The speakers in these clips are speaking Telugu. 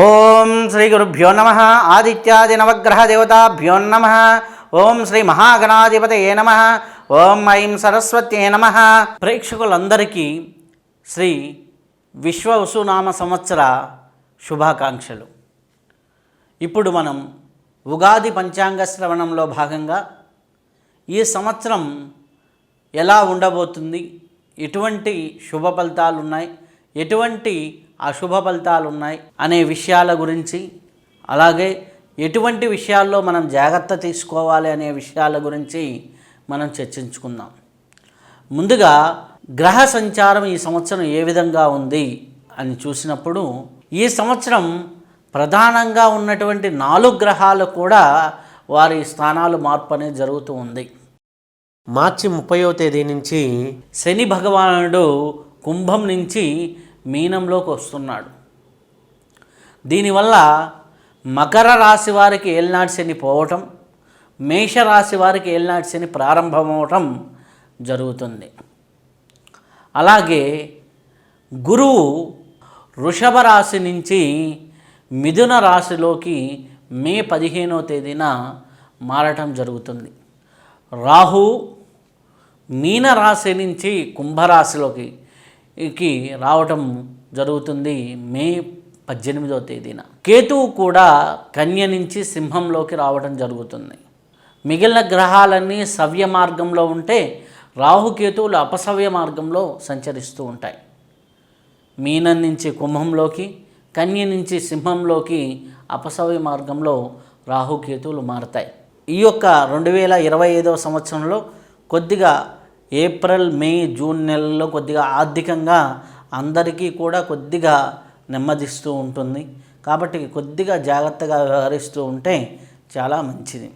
ఓం శ్రీ గురుభ్యో నమ ఆదిత్యాది నవగ్రహ దేవతాభ్యో నమ ఓం శ్రీ మహాగణాధిపతయే నమ ఓం ఐం సరస్వత్యే నమ ప్రేక్షకులందరికీ శ్రీ విశ్వ వసునామ సంవత్సర శుభాకాంక్షలు. ఇప్పుడు మనం ఉగాది పంచాంగ శ్రవణంలో భాగంగా ఈ సంవత్సరం ఎలా ఉండబోతుంది? ఎటువంటి శుభ ఫలితాలు ఉన్నాయి ఎటువంటి అశుభ ఫలితాలు ఉన్నాయి అనే విషయాల గురించి అలాగే ఎటువంటి విషయాల్లో మనం జాగ్రత్త తీసుకోవాలి అనే విషయాల గురించి మనం చర్చించుకుందాం. ముందుగా గ్రహ సంచారం ఈ సంవత్సరం ఏ విధంగా ఉంది అని చూసినప్పుడు ఈ సంవత్సరం ప్రధానంగా ఉన్నటువంటి నాలుగు గ్రహాలు కూడా వారి స్థానాలు మార్పు అనేది జరుగుతూ ఉంది. మార్చి ముప్పయో తేదీ నుంచి శని భగవానుడు కుంభం నుంచి మీనంలోకి వస్తున్నాడు. దీనివల్ల మకర రాశి వారికి ఏలినాటి శని పోవటం మేషరాశి వారికి ఏలినాటి శని ప్రారంభమవటం జరుగుతుంది. అలాగే గురువు వృషభ రాశి నుంచి మిథున రాశిలోకి మే పదిహేనో తేదీన మారటం జరుగుతుంది. రాహు మీన రాశి నుంచి కుంభరాశిలోకి కి రావటం జరుగుతుంది మే పద్దెనిమిదవ తేదీన. కేతువు కూడా కన్య నుంచి సింహంలోకి రావడం జరుగుతుంది. మిగిలిన గ్రహాలన్నీ సవ్య మార్గంలో ఉంటే రాహుకేతువులు అపసవ్య మార్గంలో సంచరిస్తూ ఉంటాయి. మీనం నుంచి కుంభంలోకి కన్య నుంచి సింహంలోకి అపసవ్య మార్గంలో రాహుకేతువులు మారతాయి. ఈ యొక్క రెండు వేల ఇరవై ఐదవ సంవత్సరంలో కొద్దిగా ఏప్రిల్ మే జూన్ నెలల్లో కొద్దిగా ఆర్థికంగా అందరికీ కూడా కొద్దిగా నెమ్మదిస్తూ ఉంటుంది. కాబట్టి కొద్దిగా జాగ్రత్తగా వ్యవహరిస్తూ ఉంటే చాలా మంచిది.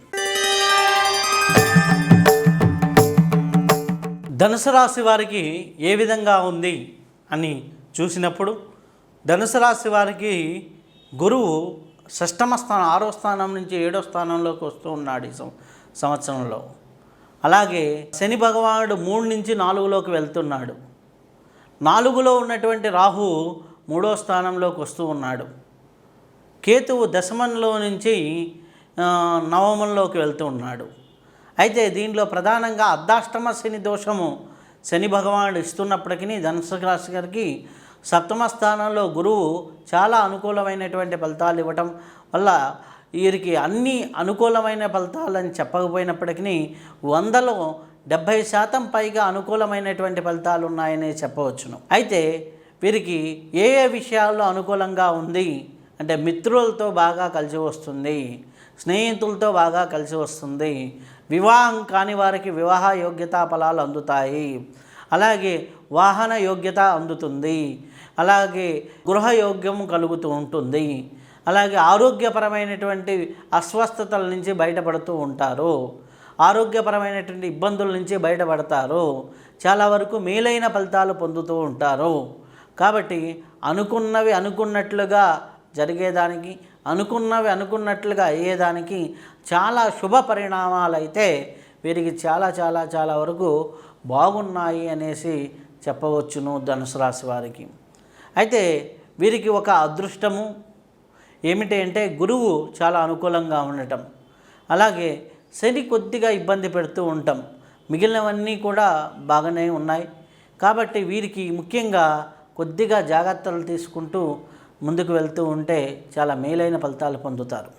ధనుసు రాశి వారికి ఏ విధంగా ఉంది అని చూసినప్పుడు ధనుసు రాశి వారికి గురువు షష్టమ స్థానం ఆరో స్థానం నుంచి ఏడో స్థానంలోకి వస్తూ ఉన్నాడు ఈ సంవత్సరంలో. అలాగే శని భగవానుడు మూడు నుంచి నాలుగులోకి వెళ్తున్నాడు. నాలుగులో ఉన్నటువంటి రాహు మూడో స్థానంలోకి వస్తూ ఉన్నాడు. కేతువు దశమంలో నుంచి నవమంలోకి వెళ్తూ ఉన్నాడు. అయితే దీనిలో ప్రధానంగా అర్ధాష్టమ శని దోషము శని భగవానుడు ఇస్తున్నప్పటికీ ధనుసు రాశి గారికి సప్తమ స్థానంలో గురువు చాలా అనుకూలమైనటువంటి ఫలితాలు ఇవ్వటం వల్ల వీరికి అన్ని అనుకూలమైన ఫలితాలని చెప్పకపోయినప్పటికీ వందలో డెబ్భై శాతం పైగా అనుకూలమైనటువంటి ఫలితాలు ఉన్నాయని చెప్పవచ్చును. అయితే వీరికి ఏ ఏ విషయాల్లో అనుకూలంగా ఉంది? అంటే మిత్రులతో బాగా కలిసి వస్తుంది స్నేహితులతో బాగా కలిసి వస్తుంది వివాహం కాని వారికి వివాహ యోగ్యతా ఫలాలు అందుతాయి అలాగే వాహన యోగ్యత అందుతుంది అలాగే గృహయోగ్యం కలుగుతూ ఉంటుంది అలాగే ఆరోగ్యపరమైనటువంటి అస్వస్థతల నుంచి బయటపడుతూ ఉంటారు. ఆరోగ్యపరమైనటువంటి ఇబ్బందుల నుంచి బయటపడతారు. చాలా వరకు మేలైన ఫలితాలు పొందుతూ ఉంటారు. కాబట్టి అనుకున్నవి అనుకున్నట్లుగా జరిగేదానికి అనుకున్నవి అనుకున్నట్లుగా అయ్యేదానికి చాలా శుభ పరిణామాలు అయితే వీరికి చాలా చాలా చాలా వరకు బాగున్నాయి అనేసి చెప్పవచ్చును ధనుసు రాశి వారికి. అయితే వీరికి ఒక అదృష్టము ఏమిటి అంటే గురువు చాలా అనుకూలంగా ఉండటం. అలాగే శని కొద్దిగా ఇబ్బంది పెడుతూ ఉంటాం మిగిలినవన్నీ కూడా బాగానే ఉన్నాయి. కాబట్టి వీరికి ముఖ్యంగా కొద్దిగా జాగ్రత్తలు తీసుకుంటూ ముందుకు వెళ్తూ ఉంటే చాలా మేలైన ఫలితాలు పొందుతారు.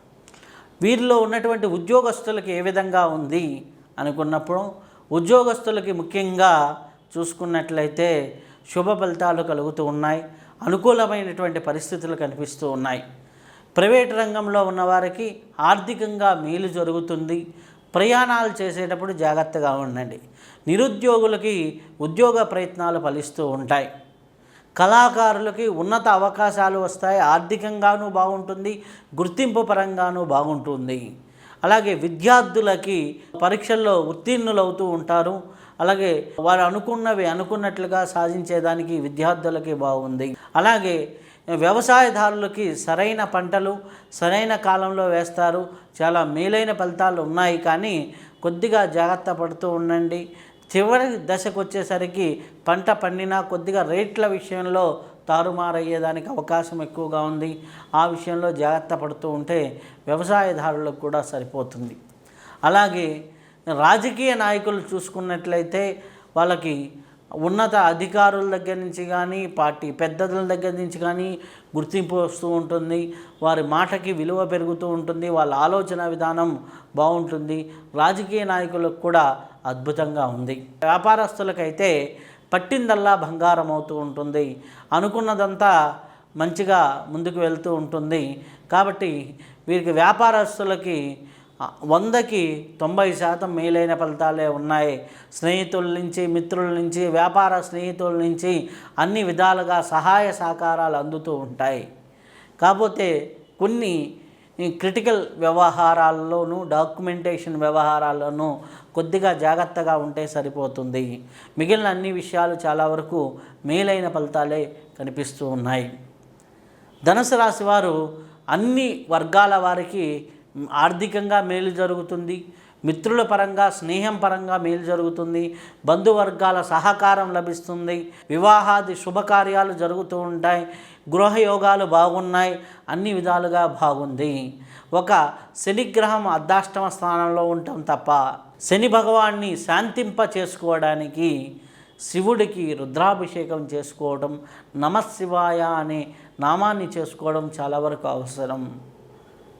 వీరిలో ఉన్నటువంటి ఉద్యోగస్తులకి ఏ విధంగా ఉంది అనుకున్నప్పుడు ఉద్యోగస్తులకి ముఖ్యంగా చూసుకున్నట్లయితే శుభ ఫలితాలు కలుగుతూ ఉన్నాయి. అనుకూలమైనటువంటి పరిస్థితులు కనిపిస్తూ ఉన్నాయి. ప్రైవేట్ రంగంలో ఉన్నవారికి ఆర్థికంగా మేలు జరుగుతుంది. ప్రయాణాలు చేసేటప్పుడు జాగ్రత్తగా ఉండండి. నిరుద్యోగులకి ఉద్యోగ ప్రయత్నాలు ఫలిస్తూ ఉంటాయి. కళాకారులకి ఉన్నత అవకాశాలు వస్తాయి. ఆర్థికంగానూ బాగుంటుంది. గుర్తింపు పరంగానూ బాగుంటుంది. అలాగే విద్యార్థులకి పరీక్షల్లో ఉత్తీర్ణులవుతూ ఉంటారు. అలాగే వారు అనుకున్నవి అనుకున్నట్లుగా సాధించేదానికి విద్యార్థులకి బాగుంది. అలాగే వ్యవసాయదారులకి సరైన పంటలు సరైన కాలంలో వేస్తారు. చాలా మేలైన ఫలితాలు ఉన్నాయి. కానీ కొద్దిగా జాగ్రత్త పడుతూ ఉండండి. చివరి దశకు వచ్చేసరికి పంట పండినా కొద్దిగా రేట్ల విషయంలో తారుమారయ్యేదానికి అవకాశం ఎక్కువగా ఉంది. ఆ విషయంలో జాగ్రత్త పడుతూ ఉంటే వ్యవసాయదారులకు కూడా సరిపోతుంది. అలాగే రాజకీయ నాయకులు చూసుకున్నట్లయితే వాళ్ళకి ఉన్నత అధికారుల దగ్గర నుంచి కానీ పార్టీ పెద్దల దగ్గర నుంచి కానీ గుర్తింపు వస్తూ ఉంటుంది. వారి మాటకి విలువ పెరుగుతూ ఉంటుంది. వాళ్ళ ఆలోచన విధానం బాగుంటుంది. రాజకీయ నాయకులకు కూడా అద్భుతంగా ఉంది. వ్యాపారస్తులకైతే పట్టిందల్లా బంగారం అవుతూ ఉంటుంది. అనుకున్నదంతా మంచిగా ముందుకు వెళ్తూ ఉంటుంది. కాబట్టి వీరికి వ్యాపారస్తులకి వందకి తొంభై శాతం మేలైన ఫలితాలే ఉన్నాయి. స్నేహితుల నుంచి మిత్రుల నుంచి వ్యాపార స్నేహితుల నుంచి అన్ని విధాలుగా సహాయ సహకారాలు అందుతూ ఉంటాయి. కాకపోతే కొన్ని క్రిటికల్ వ్యవహారాల్లోనూ డాక్యుమెంటేషన్ వ్యవహారాల్లోనూ కొద్దిగా జాగ్రత్తగా ఉంటే సరిపోతుంది. మిగిలిన అన్ని విషయాలు చాలా వరకు మేలైన ఫలితాలే కనిపిస్తూ ఉన్నాయి. ధనుసు రాశి వారు అన్ని వర్గాల వారికి ఆర్థికంగా మేలు జరుగుతుంది మిత్రుల పరంగా స్నేహం పరంగా మేలు జరుగుతుంది బంధువర్గాల సహకారం లభిస్తుంది వివాహాది శుభకార్యాలు జరుగుతూ ఉంటాయి గృహయోగాలు బాగున్నాయి అన్ని విధాలుగా బాగుంది. ఒక శనిగ్రహం అర్ధాష్టమ స్థానంలో ఉండటం తప్ప శని భగవాన్ని శాంతింప చేసుకోవడానికి శివుడికి రుద్రాభిషేకం చేసుకోవడం నమశివాయ అనే నామాన్ని చేసుకోవడం చాలా వరకు అవసరం.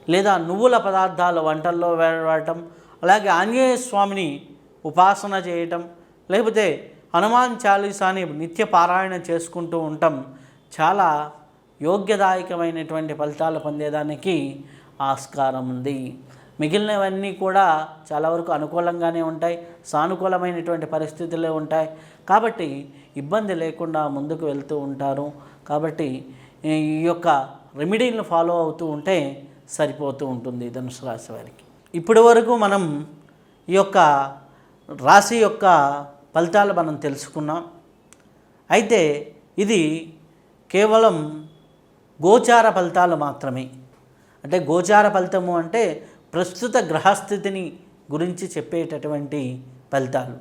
లేదా నువ్వుల పదార్థాలు వంటల్లో వాడటం అలాగే ఆంజనేయ స్వామిని ఉపాసన చేయటం లేకపోతే హనుమాన్ చాలీసాని నిత్య పారాయణ చేసుకుంటూ ఉండటం చాలా యోగ్యదాయకమైనటువంటి ఫలితాలు పొందేదానికి ఆస్కారం ఉంది. మిగిలినవన్నీ కూడా చాలా వరకు అనుకూలంగానే ఉంటాయి సానుకూలమైనటువంటి పరిస్థితులే ఉంటాయి. కాబట్టి ఇబ్బంది లేకుండా ముందుకు వెళ్తూ ఉంటారు. కాబట్టి ఈ యొక్క రెమెడీలను ఫాలో అవుతూ ఉంటే సరిపోతూ ఉంటుంది ధనుసు రాశి వారికి. ఇప్పటి వరకు మనం ఈ యొక్క రాశి యొక్క ఫలితాలు మనం తెలుసుకున్నాం. అయితే ఇది కేవలం గోచార ఫలితాలు మాత్రమే. అంటే గోచార ఫలితము అంటే ప్రస్తుత గ్రహస్థితిని గురించి చెప్పేటటువంటి ఫలితాలు.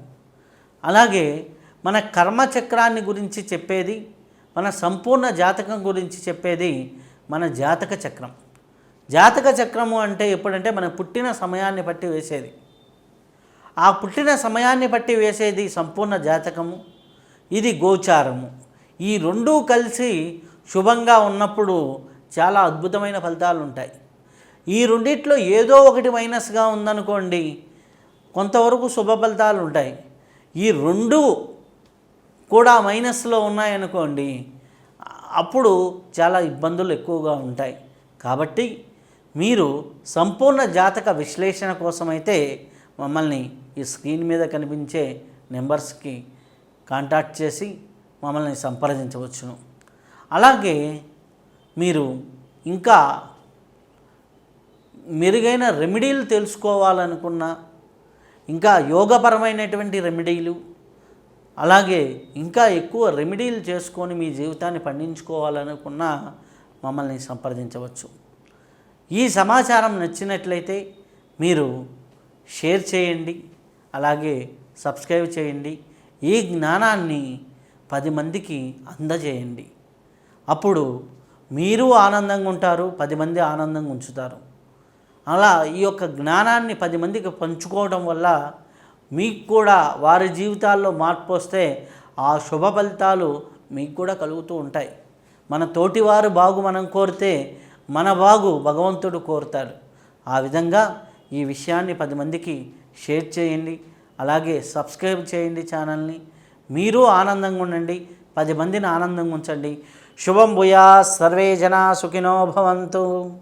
అలాగే మన కర్మచక్రాన్ని గురించి చెప్పేది మన సంపూర్ణ జాతకం గురించి చెప్పేది మన జాతక చక్రం. జాతక చక్రము అంటే ఎప్పుడంటే మన పుట్టిన సమయాన్ని బట్టి వేసేది. ఆ పుట్టిన సమయాన్ని బట్టి వేసేది సంపూర్ణ జాతకము ఇది గోచారము. ఈ రెండూ కలిసి శుభంగా ఉన్నప్పుడు చాలా అద్భుతమైన ఫలితాలు ఉంటాయి. ఈ రెండిట్లో ఏదో ఒకటి మైనస్గా ఉందనుకోండి కొంతవరకు శుభ ఫలితాలు ఉంటాయి. ఈ రెండు కూడా మైనస్లో ఉన్నాయనుకోండి అప్పుడు చాలా ఇబ్బందులు ఎక్కువగా ఉంటాయి. కాబట్టి మీరు సంపూర్ణ జాతక విశ్లేషణ కోసమైతే మమ్మల్ని ఈ స్క్రీన్ మీద కనిపించే నెంబర్స్కి కాంటాక్ట్ చేసి మమ్మల్ని సంప్రదించవచ్చును. అలాగే మీరు ఇంకా మెరుగైన రెమెడీలు తెలుసుకోవాలనుకున్న ఇంకా యోగపరమైనటువంటి రెమెడీలు అలాగే ఇంకా ఎక్కువ రెమెడీలు చేసుకొని మీ జీవితాన్ని పండించుకోవాలనుకున్న మమ్మల్ని సంప్రదించవచ్చు. ఈ సమాచారం నచ్చినట్లయితే మీరు షేర్ చేయండి అలాగే సబ్స్క్రైబ్ చేయండి ఈ జ్ఞానాన్ని పది మందికి అందజేయండి. అప్పుడు మీరు ఆనందంగా ఉంటారు పది మంది ఆనందంగా ఉంచుతారు. అలా ఈ యొక్క జ్ఞానాన్ని పది మందికి పంచుకోవడం వల్ల మీకు కూడా వారి జీవితాల్లో మార్పు వస్తే ఆ శుభ ఫలితాలు మీకు కూడా కలుగుతూ ఉంటాయి. మన తోటివారు బాగు మనం కోరితే మన బాగు భగవంతుడు కోరుతాడు. ఆ విధంగా ఈ విషయాన్ని పది మందికి షేర్ చేయండి. అలాగే సబ్స్క్రైబ్ చేయండి ఛానల్ని. మీరు ఆనందంగా ఉండండి. పది మందిని ఆనందంగా ఉంచండి. శుభం భూయా సర్వే జనా సుఖినో భవంతు.